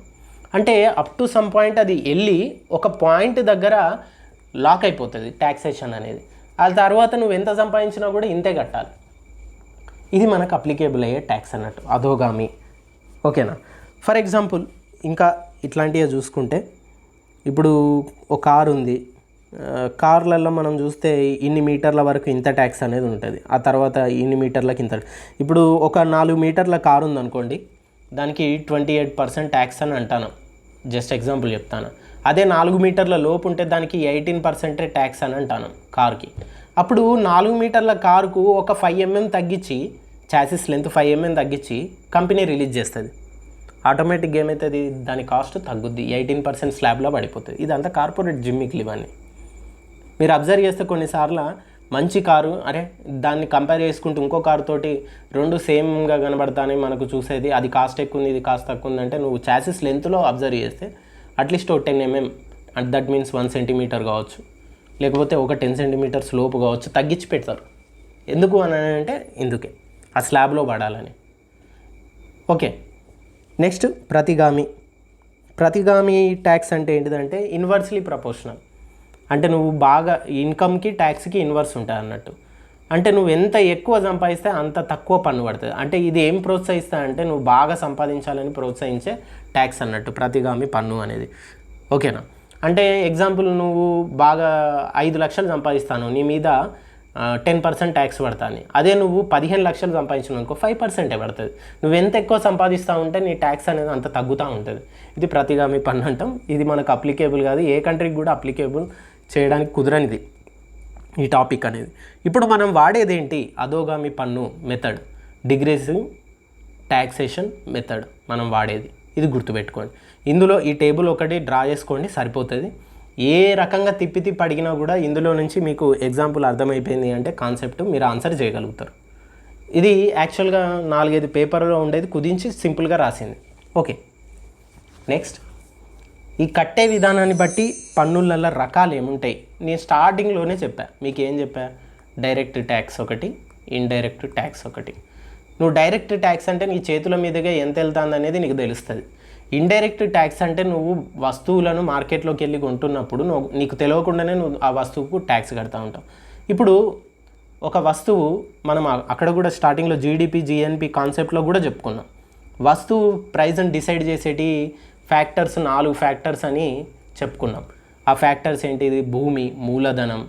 [SPEAKER 1] అంటే అప్ టు సమ్ పాయింట్ అది వెళ్ళి ఒక పాయింట్ దగ్గర లాక్ అయిపోతుంది ట్యాక్సేషన్ అనేది. ఆ తర్వాత నువ్వు ఎంత సంపాదించినా కూడా ఇంతే కట్టాలి. ఇది మనకు అప్లికేబుల్ అయ్యే ట్యాక్స్ అన్నట్టు. అధోగామి. ఓకేనా? ఫర్ ఎగ్జాంపుల్ ఇంకా ఇట్లాంటివి చూసుకుంటే. ఇప్పుడు ఒక కారు ఉంది. కార్లలో మనం చూస్తే ఇన్ని మీటర్ల వరకు ఇంత ట్యాక్స్ అనేది ఉంటుంది. ఆ తర్వాత ఇన్ని మీటర్లకు ఇంత ఇప్పుడు ఒక నాలుగు మీటర్ల కారు ఉందనుకోండి దానికి ట్వంటీ ఎయిట్ పర్సెంట్ ట్యాక్స్ అని అంటాను. జస్ట్ ఎగ్జాంపుల్ చెప్తాను. అదే నాలుగు మీటర్ల లోపు ఉంటే దానికి ఎయిటీన్ పర్సెంటే ట్యాక్స్ అని అంటాను కార్కి. అప్పుడు నాలుగు మీటర్ల కారుకు ఒక ఫైవ్ ఎంఎం తగ్గించి చాసిస్ లెంత్ ఫైవ్ ఎంఎం తగ్గించి కంపెనీ రిలీజ్ చేస్తుంది. ఆటోమేటిక్గా ఏమవుతుంది దాని కాస్ట్ తగ్గుద్ది. ఎయిటీన్ పర్సెంట్ స్లాబ్లో పడిపోతుంది. ఇదంతా కార్పొరేట్ జిమ్మిక్లు ఇవన్నీ మీరు అబ్జర్వ్ చేస్తే కొన్నిసార్లు మంచి కారు అరే దాన్ని కంపేర్ చేసుకుంటూ ఇంకో కారు తోటి రెండు సేమ్గా కనబడతానే మనకు చూసేది. అది కాస్ట్ ఎక్కువ ఉంది ఇది కాస్ట్ తక్కువ ఉంది అంటే నువ్వు చాసిస్ లెంత్లో అబ్జర్వ్ చేస్తే at least oh ten MM. And that means one centimetre కావచ్చు. లేకపోతే ఒక టెన్ సెంటీమీటర్స్ లోపు కావచ్చు. తగ్గించి పెడతారు. ఎందుకు అని అంటే ఇందుకే. ఆ స్లాబ్లో పడాలని. ఓకే. నెక్స్ట్ ప్రతిగామి. ప్రతిగామి ట్యాక్స్ అంటే ఏంటిదంటే ఇన్వర్స్లీ ప్రపోర్షనల్. అంటే నువ్వు బాగా ఇన్కమ్కి ట్యాక్స్కి ఇన్వర్స్ ఉంటుంది అన్నట్టు. అంటే నువ్వు ఎంత ఎక్కువ సంపాదిస్తే అంత తక్కువ పన్ను పడుతుంది. అంటే ఇది ఏం ప్రోత్సహిస్తా అంటే నువ్వు బాగా సంపాదించాలని ప్రోత్సహించే ట్యాక్స్ అన్నట్టు ప్రతిగామి పన్ను అనేది. ఓకేనా? అంటే ఎగ్జాంపుల్ నువ్వు బాగా ఐదు లక్షలు సంపాదిస్తాను నీ మీద టెన్ పర్సెంట్ ట్యాక్స్ పడతాను అదే నువ్వు పదిహేను లక్షలు సంపాదించిన అనుకో ఫైవ్ పర్సెంటే పడుతుంది. నువ్వు ఎంత ఎక్కువ సంపాదిస్తూ ఉంటే నీ ట్యాక్స్ అనేది అంత తగ్గుతూ ఉంటుంది. ఇది ప్రతిగామి పన్ను అంటాం. ఇది మనకు అప్లికేబుల్ కాదు. ఏ కంట్రీకి కూడా అప్లికేబుల్ చేయడానికి కుదరనిది ఈ టాపిక్ అనేది. ఇప్పుడు మనం వాడేది ఏంటి అధోగామి పన్ను మెథడ్ డిగ్రేసింగ్ ట్యాక్సేషన్ మెథడ్ మనం వాడేది. ఇది గుర్తుపెట్టుకోండి. ఇందులో ఈ టేబుల్ ఒకటి డ్రా చేసుకోండి సరిపోతుంది. ఏ రకంగా తిప్పి తిప్పి అడిగినా కూడా ఇందులో నుంచి మీకు ఎగ్జాంపుల్ అర్థమైపోయింది అంటే కాన్సెప్ట్ మీరు ఆన్సర్ చేయగలుగుతారు. ఇది యాక్చువల్గా నాలుగైదు పేపర్లో ఉండేది కుదించి సింపుల్గా రాసింది. ఓకే నెక్స్ట్ ఈ కట్టే విధానాన్ని బట్టి పన్నులలో రకాలు ఏముంటాయి? నేను స్టార్టింగ్లోనే చెప్పా. మీకు ఏం చెప్పా? డైరెక్ట్ ట్యాక్స్ ఒకటి ఇండైరెక్ట్ ట్యాక్స్ ఒకటి. నువ్వు డైరెక్ట్ ట్యాక్స్ అంటే నీ చేతుల మీదుగా ఎంత వెళ్తుంది అనేది నీకు తెలుస్తుంది. ఇండైరెక్ట్ ట్యాక్స్ అంటే నువ్వు వస్తువులను మార్కెట్లోకి వెళ్ళి కొంటున్నప్పుడు నువ్వు నీకు తెలియకుండానే నువ్వు ఆ వస్తువుకు ట్యాక్స్ కడతా ఉంటావు. ఇప్పుడు ఒక వస్తువు మనం అక్కడ కూడా స్టార్టింగ్లో జీడిపి జిఎన్పి కాన్సెప్ట్లో కూడా చెప్పుకున్నాం. వస్తువు ప్రైజ్ని డిసైడ్ చేసేటి ఫ్యాక్టర్స్ నాలుగు ఫ్యాక్టర్స్ అని చెప్పుకున్నాం. ఆ ఫ్యాక్టర్స్ ఏంటిది? భూమి మూలధనం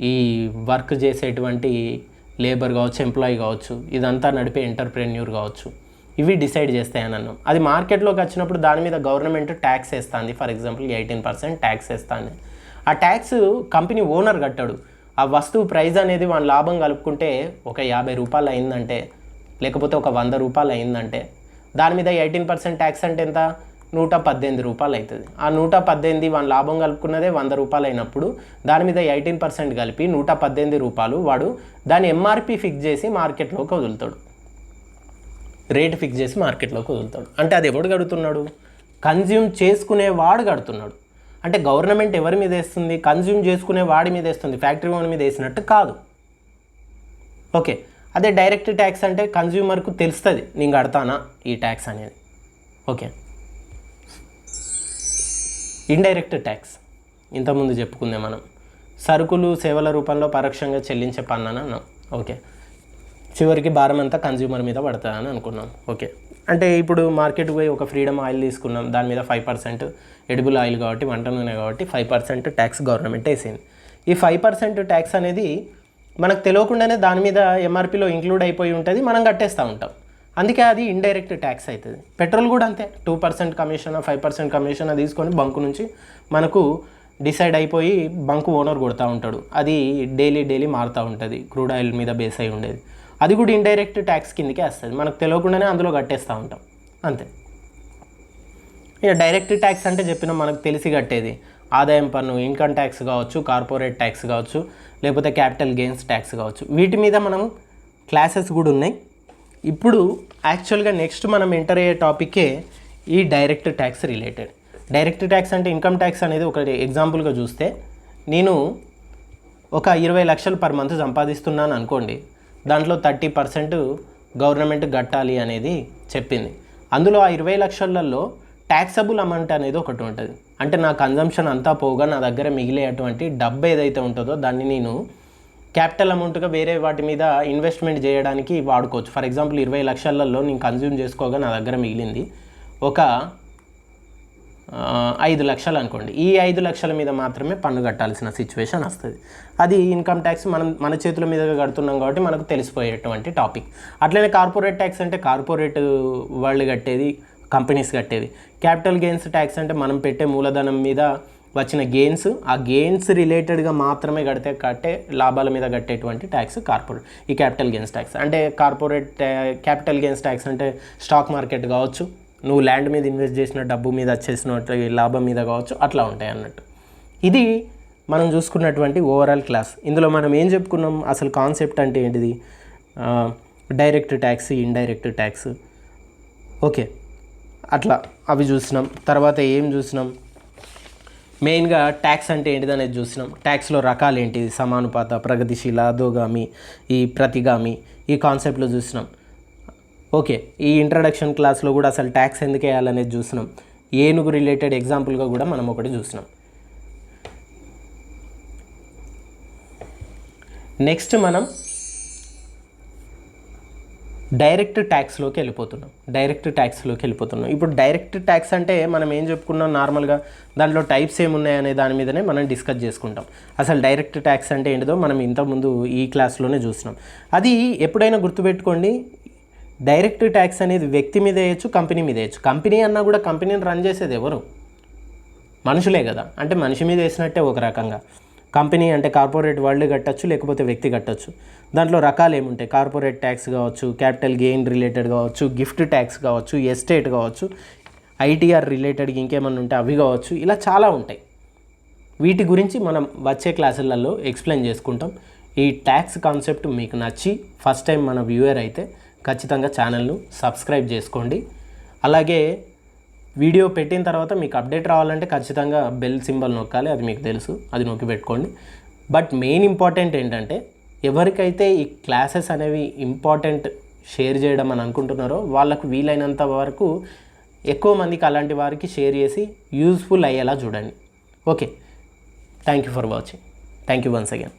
[SPEAKER 1] ఈ వర్క్ చేసేటువంటి లేబర్ కావచ్చు ఎంప్లాయీ కావచ్చు ఇదంతా నడిపే ఎంటర్ప్రెన్యూర్ కావచ్చు. ఇవి డిసైడ్ చేస్తాయి అన్నాం. అది మార్కెట్లోకి వచ్చినప్పుడు దాని మీద గవర్నమెంట్ ట్యాక్స్ వేస్తుంది. For example eighteen percent tax వేస్తుంది. ఆ ట్యాక్స్ కంపెనీ ఓనర్ కట్టాడు. ఆ వస్తువు ప్రైజ్ అనేది వాళ్ళ లాభం కలుపుకుంటే ఒక యాభై రూపాయలు అయిందంటే లేకపోతే ఒక వంద రూపాయలు అయిందంటే దాని మీద ఎయిటీన్ పర్సెంట్ ట్యాక్స్ అంటే ఎంత? నూట పద్దెనిమిది రూపాయలు అవుతుంది. ఆ నూట పద్దెనిమిది వాళ్ళ లాభం కలుపుకున్నదే వంద రూపాయలు అయినప్పుడు దాని మీద ఎయిటీన్ పర్సెంట్ కలిపి నూట పద్దెనిమిది రూపాయలు వాడు దాని ఎంఆర్పి ఫిక్స్ చేసి మార్కెట్లోకి వదులుతాడు. రేట్ ఫిక్స్ చేసి మార్కెట్లోకి వదులుతాడు. అంటే అది ఎవడు కడుతున్నాడు? కన్జ్యూమ్ చేసుకునే వాడు కడుతున్నాడు. అంటే గవర్నమెంట్ ఎవరి మీద వేస్తుంది? కన్జ్యూమ్ చేసుకునే వాడి మీద వేస్తుంది. ఫ్యాక్టరీ ఓన్ మీద వేసినట్టు కాదు. ఓకే. అదే డైరెక్ట్ ట్యాక్స్ అంటే కన్జ్యూమర్కు తెలుస్తుంది. నేను కడతానా ఈ ట్యాక్స్ అనేది? ఓకే. Indirect tax. ఇంతకుముందు చెప్పుకుందే మనం. సరుకులు సేవల రూపంలో పరోక్షంగా చెల్లించే పన్ను అని అన్నాం. ఓకే. చివరికి భారం అంతా కన్జ్యూమర్ మీద పడుతుందని అనుకున్నాం. ఓకే అంటే ఇప్పుడు మార్కెట్కి పోయి ఒక ఫ్రీడమ్ ఆయిల్ తీసుకున్నాం. దాని మీద ఫైవ్ పర్సెంట్ ఎడిబుల్ ఆయిల్ కాబట్టి వంట నూనె కాబట్టి ఫైవ్ పర్సెంట్ ట్యాక్స్ గవర్నమెంట్ వేసింది. ఈ ఫైవ్ పర్సెంట్ ట్యాక్స్ అనేది మనకు తెలియకుండానే దాని మీద ఎంఆర్పీలో ఇంక్లూడ్ అయిపోయి ఉంటుంది. మనం కట్టేస్తూ ఉంటాం. అందుకే అది ఇండైరెక్ట్ ట్యాక్స్ అవుతుంది పెట్రోల్ కూడా అంతే. Two percent commission five percent commission తీసుకొని బంకు నుంచి మనకు డిసైడ్ అయిపోయి బంకు ఓనర్ కొడుతూ ఉంటాడు. అది డైలీ డైలీ మారుతూ ఉంటుంది. క్రూడ్ ఆయిల్ మీద బేస్ అయి ఉండేది. అది కూడా ఇండైరెక్ట్ ట్యాక్స్ కిందకే వస్తుంది. మనకు తెలియకుండానే అందులో కట్టేస్తూ ఉంటాం. అంతే. ఇక డైరెక్ట్ ట్యాక్స్ అంటే చెప్పిన మనకు తెలిసి కట్టేది. ఆదాయం పన్ను ఇన్కమ్ ట్యాక్స్ కావచ్చు కార్పొరేట్ ట్యాక్స్ కావచ్చు లేకపోతే క్యాపిటల్ గెయిన్స్ ట్యాక్స్ కావచ్చు. వీటి మీద మనం క్లాసెస్ కూడా ఉన్నాయి. ఇప్పుడు యాక్చువల్గా నెక్స్ట్ మనం ఎంటర్ అయ్యే టాపికే ఈ direct tax related direct tax అంటే ఇన్కమ్ ట్యాక్స్ అనేది ఒక ఎగ్జాంపుల్గా చూస్తే నేను ఒక ఇరవై లక్షలు పర్ మంత్ సంపాదిస్తున్నాను అనుకోండి. దాంట్లో థర్టీ పర్సెంట్ గవర్నమెంట్ కట్టాలి అనేది చెప్పింది. అందులో ఆ ఇరవై లక్షలలో ట్యాక్సబుల్ అమౌంట్ అనేది ఒకటి ఉంటుంది. అంటే నా కన్జంప్షన్ అంతా పోగా నా దగ్గర మిగిలేటువంటి డబ్బు ఏదైతే ఉంటుందో దాన్ని నేను క్యాపిటల్ అమౌంట్గా వేరే వాటి మీద ఇన్వెస్ట్మెంట్ చేయడానికి వాడుకోవచ్చు. ఫర్ ఎగ్జాంపుల్ ఇరవై లక్షలలో నేను కన్జ్యూమ్ చేసుకోగా నా దగ్గర మిగిలింది ఒక ఐదు లక్షలు అనుకోండి. ఈ ఐదు లక్షల మీద మాత్రమే పన్ను కట్టాల్సిన సిచ్యువేషన్ వస్తుంది. అది ఇన్కమ్ ట్యాక్స్ మనం మన చేతుల మీదుగా కడుతున్నాం కాబట్టి మనకు తెలిసిపోయేటువంటి టాపిక్ అట్లనే కార్పొరేట్ ట్యాక్స్ అంటే కార్పొరేట్ వాళ్ళు కట్టేది కంపెనీస్ కట్టేది. క్యాపిటల్ గెయిన్స్ ట్యాక్స్ అంటే మనం పెట్టే మూలధనం మీద వచ్చిన గెయిన్స్ ఆ గెయిన్స్ రిలేటెడ్గా మాత్రమే కడితే కట్టే లాభాల మీద కట్టేటువంటి ట్యాక్స్ కార్పొరేట్ ఈ క్యాపిటల్ గెయిన్స్ ట్యాక్స్ అంటే కార్పొరేట్ క్యాపిటల్ గెయిన్స్ ట్యాక్స్ అంటే స్టాక్ మార్కెట్ కావచ్చు నువ్వు ల్యాండ్ మీద ఇన్వెస్ట్ చేసిన డబ్బు మీద వచ్చేసిన లాభం మీద కావచ్చు అట్లా ఉంటాయి అన్నట్టు. ఇది మనం చూసుకున్నటువంటి ఓవరాల్ క్లాస్ ఇందులో మనం ఏం చెప్పుకున్నాం? అసలు కాన్సెప్ట్ అంటే ఏంటిది? Direct tax indirect tax okay. అట్లా అవి చూసినాం. తర్వాత ఏం చూసినాం? మెయిన్గా ట్యాక్స్ అంటే ఏంటిది అనేది చూసినాం. ట్యాక్స్లో రకాలు ఏంటిది? సమానుపాత ప్రగతిశీల అధోగామి ఈ ప్రతిగామి ఈ కాన్సెప్ట్లో చూసినాం. ఓకే ఈ ఇంట్రడక్షన్ క్లాస్లో కూడా అసలు ట్యాక్స్ ఎందుకు వేయాలనేది చూసినాం ఏనుగు రిలేటెడ్ ఎగ్జాంపుల్గా కూడా మనం ఒకటి చూసినాం నెక్స్ట్ మనం డైరెక్ట్ ట్యాక్స్లోకి వెళ్ళిపోతున్నాం. డైరెక్ట్ ట్యాక్స్లోకి వెళ్ళిపోతున్నాం. ఇప్పుడు డైరెక్ట్ ట్యాక్స్ అంటే మనం ఏం చెప్పుకున్నాం? నార్మల్గా దాంట్లో టైప్స్ ఏమున్నాయి అనే దాని మీదనే మనం డిస్కస్ చేసుకుంటాం. అసలు డైరెక్ట్ ట్యాక్స్ అంటే ఏంటిదో మనం ఇంతకుముందు ఈ క్లాస్లోనే చూసినాం అది ఎప్పుడైనా గుర్తుపెట్టుకోండి డైరెక్ట్ ట్యాక్స్ అనేది వ్యక్తి మీద వేయచ్చు కంపెనీ మీద వేయచ్చు. కంపెనీ అన్నా కూడా కంపెనీని రన్ చేసేది ఎవరు? మనుషులే కదా. అంటే మనిషి మీద వేసినట్టే ఒక రకంగా. కంపెనీ అంటే కార్పొరేట్ వాళ్ళు కట్టచ్చు లేకపోతే వ్యక్తి కట్టచ్చు. దాంట్లో రకాలు ఏముంటాయి? కార్పొరేట్ ట్యాక్స్ కావచ్చు క్యాపిటల్ గెయిన్ రిలేటెడ్ కావచ్చు గిఫ్ట్ ట్యాక్స్ కావచ్చు ఎస్టేట్ కావచ్చు ఐటీఆర్ రిలేటెడ్ ఇంకేమన్నా ఉంటే అవి కావచ్చు. ఇలా చాలా ఉంటాయి. వీటి గురించి మనం వచ్చే క్లాసులలో ఎక్స్ప్లెయిన్ చేసుకుంటాం. ఈ ట్యాక్స్ కాన్సెప్ట్ మీకు నచ్చి ఫస్ట్ టైం మన వ్యూయర్ అయితే ఖచ్చితంగా ఛానల్ను సబ్స్క్రైబ్ చేసుకోండి. అలాగే వీడియో పెట్టిన తర్వాత మీకు అప్డేట్ రావాలంటే ఖచ్చితంగా బెల్ సింబల్ నొక్కాలి అది మీకు తెలుసు అది నొక్కి పెట్టుకోండి. బట్ మెయిన్ ఇంపార్టెంట్ ఏంటంటే ఎవరికైతే ఈ క్లాసెస్ అనేవి ఇంపార్టెంట్ షేర్ చేయడం అని అనుకుంటున్నారో వాళ్ళకు వీలైనంత వరకు ఎక్కువ మందికి అలాంటి వారికి షేర్ చేసి యూజ్ఫుల్ అయ్యేలా చూడండి. Okay. Thank you for watching. Thank you once again.